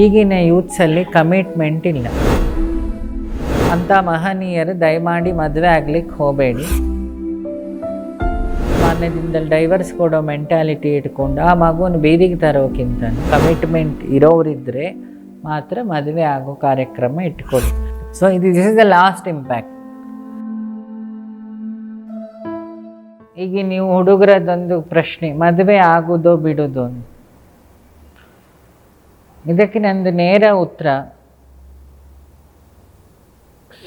ಈಗಿನ ಯೂತ್ಸಲ್ಲಿ ಕಮಿಟ್ಮೆಂಟ್ ಇಲ್ಲ. ಅಂಥ ಮಹನೀಯರು ದಯಮಾಡಿ ಮದುವೆ ಆಗ್ಲಿಕ್ಕೆ ಹೋಗಬೇಡಿ. ಮಾನ್ಯದಿಂದಲೇ ಡೈವರ್ಸ್ ಕೊಡೋ ಮೆಂಟಾಲಿಟಿ ಇಟ್ಕೊಂಡು ಆ ಮಗುವನ್ನು ಬೀದಿಗೆ ತರೋಕ್ಕಿಂತ ಕಮಿಟ್ಮೆಂಟ್ ಇರೋರಿದ್ದರೆ ಮಾತ್ರ ಮದುವೆ ಆಗೋ ಕಾರ್ಯಕ್ರಮ ಇಟ್ಕೊಳ್ಳಿ. ಸೊ ಇದು this is the last impact ಈಗ ನೀವು ಹುಡುಗರದೊಂದು ಪ್ರಶ್ನೆ, ಮದುವೆ ಆಗೋದೋ ಬಿಡೋದು ಅಂತ. ಇದಕ್ಕೆ ನಂದು ನೇರ ಉತ್ತರ.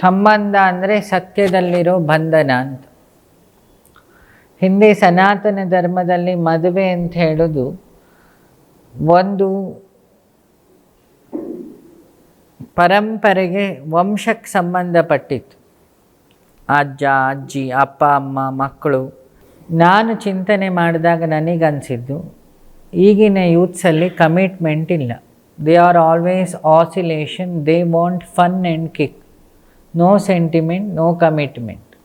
ಸಂಬಂಧ ಅಂದರೆ ಸತ್ಯದಲ್ಲಿರೋ ಬಂಧನ ಅಂತ. ಹಿಂದೆ ಸನಾತನ ಧರ್ಮದಲ್ಲಿ ಮದುವೆ ಅಂತ ಹೇಳೋದು ಒಂದು ಪರಂಪರೆಗೆ ವಂಶಕ್ಕೆ ಸಂಬಂಧಪಟ್ಟಿತ್ತು. ಅಜ್ಜ, ಅಜ್ಜಿ, ಅಪ್ಪ, ಅಮ್ಮ, ಮಕ್ಕಳು. ನಾನು ಚಿಂತನೆ ಮಾಡಿದಾಗ ನನಗನ್ಸಿದ್ದು, ಈಗಿನ ಯೂತ್ಸಲ್ಲಿ ಕಮಿಟ್ಮೆಂಟ್ ಇಲ್ಲ. They are always oscillation, they want fun and kick. No sentiment no commitment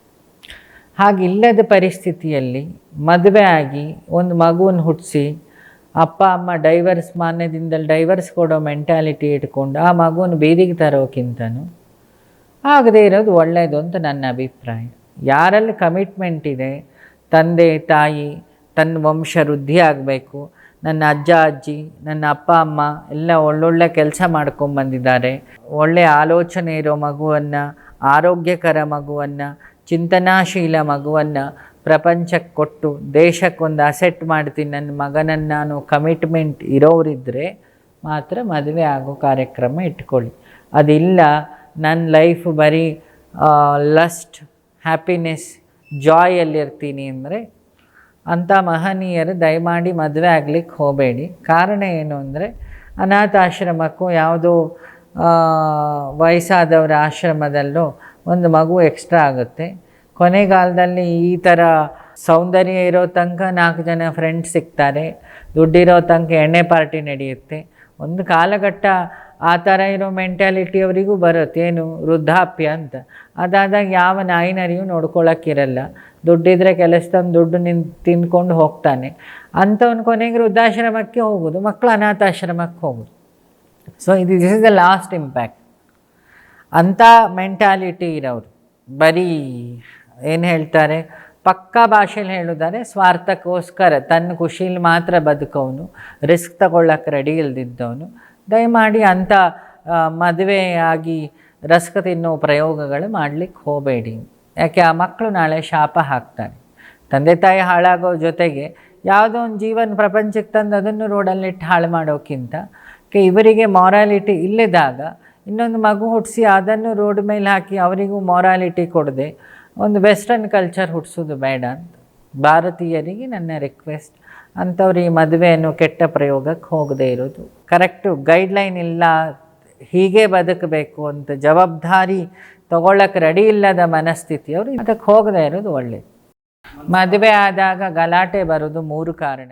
ಹಾಗಿಲ್ಲದ ಪರಿಸ್ಥಿತಿಯಲ್ಲಿ ಮದುವೆ ಆಗಿ ಒಂದು ಮಗುವನ್ನು ಹುಟ್ಟಿಸಿ ಅಪ್ಪ ಅಮ್ಮ ಡೈವರ್ಸ್ ಮಾನ್ಯದಿಂದಲೇ ಡೈವರ್ಸ್ ಕೊಡೋ ಮೆಂಟ್ಯಾಲಿಟಿ ಇಟ್ಕೊಂಡು ಆ ಮಗುವನ್ನು ಬೀದಿಗೆ ತರೋಕ್ಕಿಂತನೂ ಆಗದೆ ಇರೋದು ಒಳ್ಳೆಯದು ಅಂತ ನನ್ನ ಅಭಿಪ್ರಾಯ. ಯಾರಲ್ಲಿ ಕಮಿಟ್ಮೆಂಟ್ ಇದೆ ತಂದೆ ತಾಯಿ ತನ್ನ ವಂಶ ವೃದ್ಧಿ ಆಗಬೇಕು ನನ್ನ ಅಜ್ಜ, ಅಜ್ಜಿ, ನನ್ನ ಅಪ್ಪ, ಅಮ್ಮ ಎಲ್ಲ ಒಳ್ಳೊಳ್ಳೆ ಕೆಲಸ ಮಾಡ್ಕೊಂಬಂದಿದ್ದಾರೆ ಒಳ್ಳೆಯ ಆಲೋಚನೆ ಇರೋ ಮಗುವನ್ನು, ಆರೋಗ್ಯಕರ ಮಗುವನ್ನು, ಚಿಂತನಾಶೀಲ ಮಗುವನ್ನು ಪ್ರಪಂಚಕ್ಕೆ ಕೊಟ್ಟು, ದೇಶಕ್ಕೊಂದು ಅಸೆಟ್ ಮಾಡ್ತೀನಿ ನನ್ನ ಮಗನನ್ನು ನಾನು ಕಮಿಟ್ಮೆಂಟ್ ಇರೋರಿದ್ದರೆ ಮಾತ್ರ ಮದುವೆ ಆಗೋ ಕಾರ್ಯಕ್ರಮ ಇಟ್ಕೊಳ್ಳಿ. ಅದಿಲ್ಲ ನನ್ನ ಲೈಫ್ ಬರೀ ಲಸ್ಟ್ ಹ್ಯಾಪಿನೆಸ್ ಜಾಯಲ್ಲಿರ್ತೀನಿ ಅಂದರೆ ಅಂಥ ಮಹನೀಯರು ದಯಮಾಡಿ ಮದುವೆ ಆಗ್ಲಿಕ್ಕೆ ಹೋಗಬೇಡಿ. ಕಾರಣ ಏನು ಅಂದರೆ, ಅನಾಥಾಶ್ರಮಕ್ಕೂ ಯಾವುದೋ ವಯಸ್ಸಾದವರ ಆಶ್ರಮದಲ್ಲೂ ಒಂದು ಮಗು ಎಕ್ಸ್ಟ್ರಾ ಆಗುತ್ತೆ. ಕೊನೆಗಾಲದಲ್ಲಿ ಈ ಥರ ಸೌಂದರ್ಯ ಇರೋ ತನಕ ನಾಲ್ಕು ಜನ ಫ್ರೆಂಡ್ಸ್ ಸಿಗ್ತಾರೆ. ದುಡ್ಡಿರೋ ತನಕ ಎಣ್ಣೆ ಪಾರ್ಟಿ ನಡೆಯುತ್ತೆ. ಒಂದು ಕಾಲಘಟ್ಟ ಆ ಥರ ಇರೋ ಮೆಂಟ್ಯಾಲಿಟಿ ಅವರಿಗೂ ಬರುತ್ತೆ. ಏನು? ವೃದ್ಧಾಪ್ಯ ಅಂತ. ಅದಾದಾಗ ಯಾವ ನಾಯಿನರಿಗೂ ನೋಡ್ಕೊಳ್ಳೋಕ್ಕಿರಲ್ಲ ದುಡ್ಡಿದ್ರೆ ಕೆಲಸದನ್ನು ದುಡ್ಡು ನಿನ್ ತಿನ್ಕೊಂಡು ಹೋಗ್ತಾನೆ. ಅಂಥವ್ನ ಕೊನೆಗೆ ವೃದ್ಧಾಶ್ರಮಕ್ಕೆ ಹೋಗೋದು. ಮಕ್ಕಳು ಅನಾಥಾಶ್ರಮಕ್ಕೆ ಹೋಗೋದು. ಸೊ ಇದು this is the last impact ಅಂಥ ಮೆಂಟ್ಯಾಲಿಟಿ ಇರೋರು. ಬರೀ ಏನು ಹೇಳ್ತಾರೆ? ಪಕ್ಕಾ ಭಾಷೆಯಲ್ಲಿ ಹೇಳೋದಾದ್ರೆ ಸ್ವಾರ್ಥಕ್ಕೋಸ್ಕರ. ತನ್ನ ಖುಷೀಲಿ ಮಾತ್ರ ಬದುಕೋನು ರಿಸ್ಕ್ ತಗೊಳ್ಳೋಕೆ ರೆಡಿ ಇಲ್ದಿದ್ದವನು. ದಯಮಾಡಿ ಅಂಥ ಮದುವೆಯಾಗಿ ರಸಕ ತಿನ್ನೋ ಪ್ರಯೋಗಗಳು ಮಾಡಲಿಕ್ಕೆ ಹೋಗಬೇಡಿ. ಯಾಕೆ, ಆ ಮಕ್ಕಳು ನಾಳೆ ಶಾಪ ಹಾಕ್ತಾರೆ. ತಂದೆ ತಾಯಿ ಹಾಳಾಗೋ ಜೊತೆಗೆ ಯಾವುದೋ ಒಂದು ಜೀವನ ಪ್ರಪಂಚಕ್ಕೆ ತಂದು ಅದನ್ನು ರೋಡಲ್ಲಿಟ್ಟು ಹಾಳು ಮಾಡೋಕ್ಕಿಂತ ಇವರಿಗೆ ಮಾರಾಲಿಟಿ ಇಲ್ಲದಾಗ ಇನ್ನೊಂದು ಮಗು ಹುಟ್ಟಿಸಿ ಅದನ್ನು ರೋಡ್ ಮೇಲೆ ಹಾಕಿ ಅವರಿಗೂ ಮಾರಾಲಿಟಿ ಕೊಡದೆ ಒಂದು ವೆಸ್ಟರ್ನ್ ಕಲ್ಚರ್ ಹುಟ್ಟಿಸೋದು ಬೇಡ ಅಂತ ಭಾರತೀಯರಿಗೆ ನನ್ನ ರಿಕ್ವೆಸ್ಟ್ ಅಂಥವ್ರು ಈ ಮದುವೆಯನ್ನು ಕೆಟ್ಟ ಪ್ರಯೋಗಕ್ಕೆ ಹೋಗದೇ ಇರೋದು. ಕರೆಕ್ಟು ಗೈಡ್ಲೈನ್ ಇಲ್ಲ, ಹೀಗೆ ಬದುಕಬೇಕು ಅಂತ ಜವಾಬ್ದಾರಿ ತಗೊಳ್ಳೋಕೆ ರೆಡಿ ಇಲ್ಲದ ಮನಸ್ಥಿತಿಯವರು ಅದಕ್ಕೆ ಹೋಗದೇ ಇರೋದು ಒಳ್ಳೆಯದು ಮದುವೆ ಆದಾಗ ಗಲಾಟೆ ಬರೋದು ಮೂರು ಕಾರಣ